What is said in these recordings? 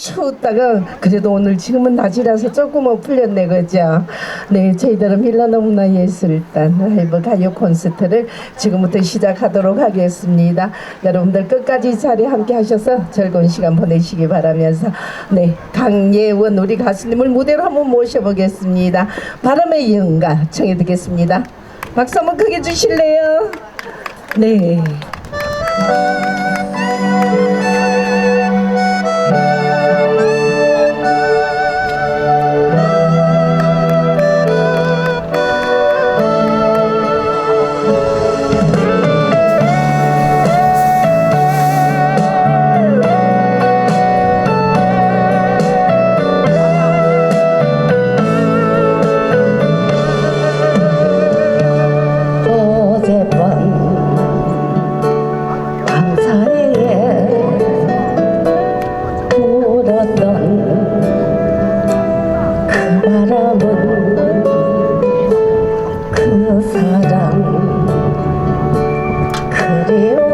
추웠다가 그래도 오늘 지금은 낮이라서 조금 은 풀렸네 그죠? 네 저희들은 밀라노무나 예술단 라이브 가요 콘서트를 지금부터 시작하도록 하겠습니다. 여러분들 끝까지 이 자리 함께 하셔서 즐거운 시간 보내시기 바라면서 네 강예원 우리 가수님을 무대로 한번 모셔보겠습니다. 바람의 영가 청해 듣겠습니다. 박수 한번 크게 주실래요? 네. 그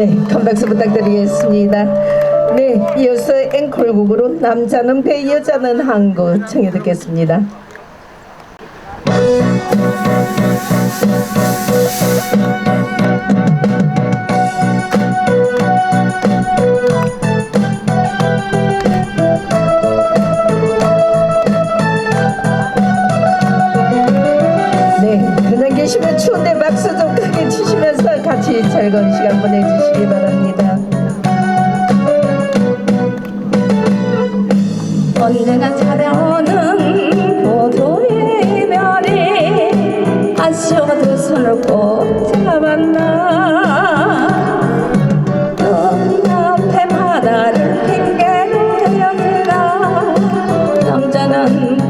네, 큰 박수 부탁드리겠습니다. 네, 이어서 앵콜곡으로 남자는 배, 여자는 항구 청해 듣겠습니다. 네, 그냥 계시면 추운데 박수 좀 크게 치시면서 같이 즐거운 시간 Ooh.